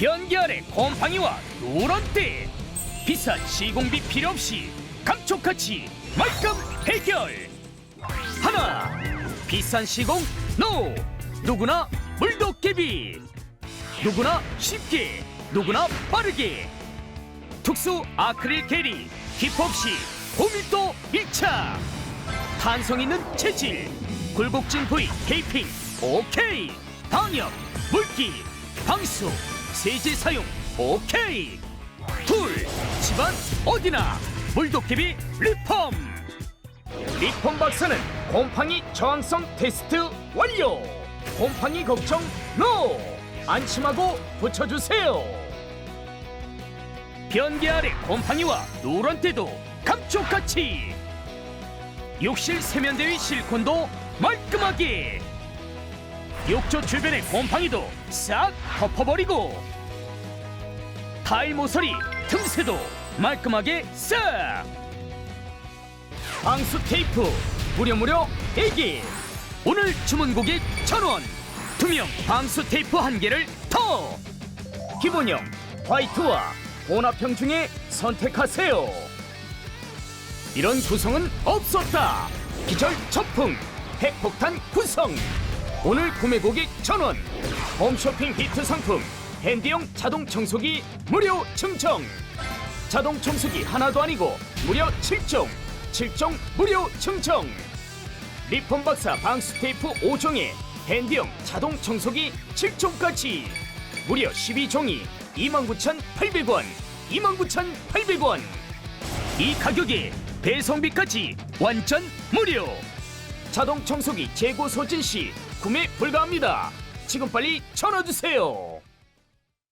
변기 아래 곰팡이와 누런때 비싼 시공비 필요 없이 감촉같이 말끔 해결. 하나 비싼 시공 노. 누구나 물도깨비. 누구나 쉽게 누구나 빠르게. 특수 아크릴 게리 기포 없이 고밀도 1차 탄성 있는 재질 굴곡진 부위 테이핑 오케이. 방역 물기 방수 세제 사용 오케이. 둘 집안 어디나. 물도깨비 리폼. 리폼 박사는 곰팡이 저항성 테스트 완료. 곰팡이 걱정 노 안심하고 붙여주세요. 변기 아래 곰팡이와 누런 때도 감쪽같이. 욕실 세면대 위 실콘도 말끔하게 욕조 주변의 곰팡이도 싹 덮어버리고 타일 모서리 틈새도 말끔하게 싹! 방수 테이프 무려 무려 대기 오늘 주문 고객 천원! 투명 방수 테이프 한 개를 더! 기본형 화이트와 혼합형 중에 선택하세요! 이런 구성은 없었다! 기절 첫풍 핵폭탄 구성 오늘 구매 고객 천원. 홈쇼핑 히트 상품 핸디용 자동 청소기 무료 증정 자동 청소기 하나도 아니고 무려 7종 7종 무료 증정 리폼 박사 방수 테이프 5종에 핸디용 자동 청소기 7종까지. 무려 12종이 29,800원 29,800원. 이 가격에 배송비까지 완전 무료. 자동 청소기 재고 소진 시 구매 불가합니다. 지금 빨리 전화 주세요